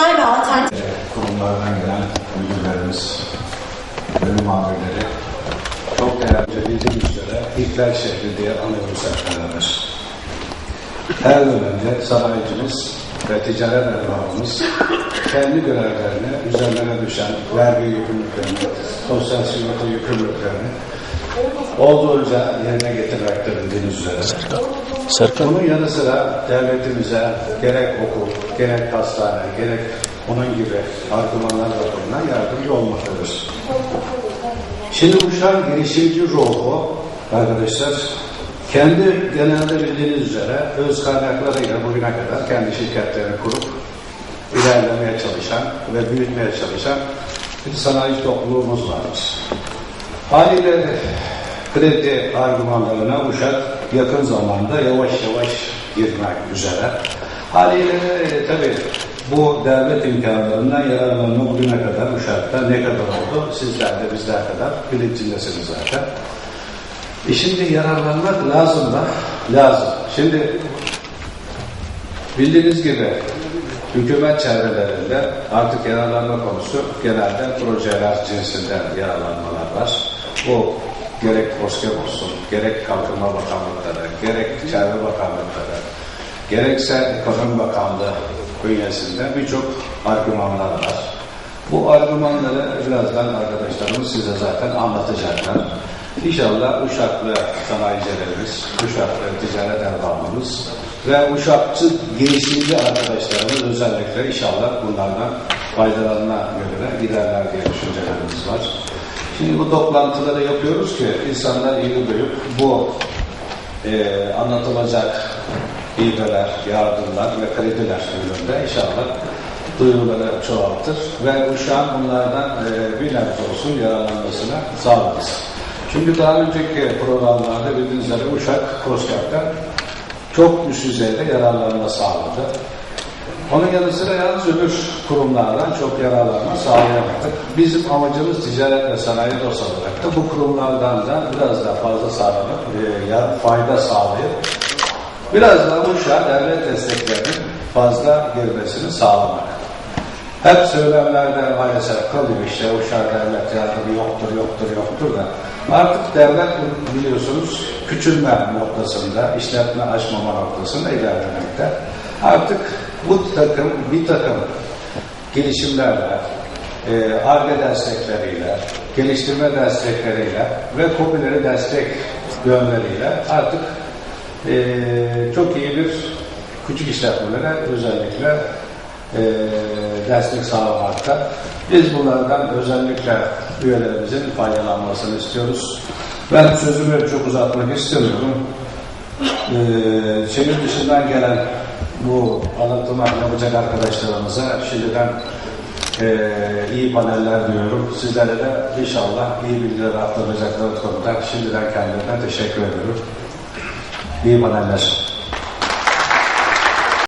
ve alternatif kurumlardan gelen müdürlerimiz, bölüm amirleri çok değerli bildiğim üzere İlkler şehri diye anıyoruz hep beraber. Her dönemde sanayicimiz ve ticaret erbabımız kendi görevlerini, üzerlerine düşen vergi yükümlülüklerini, sosyal sigorta yükümlülüklerini olduğunca yerine getirmekte bildiğiniz üzere. Serkan. Bunun yanı sıra devletimize gerek okul, gerek hastane, gerek onun gibi argümanlar bakımından yardımcı olmaktadır. Şimdi Uşak'ın girişimci ruhu arkadaşlar kendi genelde bildiğiniz üzere öz kaynaklarıyla bugüne kadar kendi şirketlerini kurup ilerlemeye çalışan ve büyütmeye çalışan bir sanayi topluluğumuz varmış. Haliyle kredi argümanlarına Uşak yakın zamanda yavaş yavaş girmek üzere. Haliyle e, tabii bu devlet imkanlarından yararlanma bugüne kadar Uşak'ta ne kadar oldu? Sizler de bizler kadar bilincindesiniz zaten. E şimdi yararlanmak lazım da lazım. Şimdi bildiğiniz gibi hükümet çevrelerinde artık yararlanma konusu genelde projeler cinsinden yararlanmalar var. Bu gerek COSGAP olsun, gerek Kalkınma Bakanlıkları, gerek Çevre Bakanlıkları, gerekse Ekonomi Bakanlığı bünyesinde birçok argümanlar var. Bu argümanları birazdan arkadaşlarımız size zaten anlatacaklar. İnşallah Uşaklı sanayicilerimiz, Uşaklı ticaret erbabımız ve Uşakçı girişimci arkadaşlarımız özellikle inşallah bunlardan faydalanma yönüne giderler diye düşüncelerimiz var. Şimdi bu toplantıları yapıyoruz ki insanlar ilgi duyup bu e, anlatılacak hibeler, yardımlar ve krediler yönünde inşallah duyuruları çoğaltır ve Uşak'ın bunlardan e, bir nebze olsun yararlanmasına sağlarız. Çünkü daha önceki programlarda bildiğiniz üzere Uşak Koskak'ta çok üst düzeyde yararlanma sağladı. Onun yanı sıra yalnız öbür kurumlardan çok yararlanma sağlayamadık. Bizim amacımız ticaret ve sanayi dost olarak da bu kurumlardan da biraz daha fazla sağlamak, e, fayda sağlayıp biraz daha Uşak'a devlet desteklerinin fazla girmesini sağlamak. Hep söylemlerde maalesef kalıyor işte Uşak devlet yardımı yoktur, yoktur, yoktur da artık devlet biliyorsunuz küçülme noktasında, işletme açmama noktasında ilerlemekte. Artık bu takım, bir takım girişimlerle, e, ARGE destekleriyle, geliştirme destekleriyle ve kobileri destek yönleriyle artık e, çok iyi bir küçük işletmelere özellikle e, destek sağlamakta. Biz bunlardan özellikle üyelerimizin faydalanmasını istiyoruz. Ben sözümü çok uzatmak istemiyorum. Ee, şehir dışından gelen bu anlatıma yapacak arkadaşlarımıza şimdiden e, iyi paneller diyorum. Sizlere de inşallah iyi bilgiler aktaracakları konuda şimdiden kendilerine teşekkür ediyorum. İyi paneller.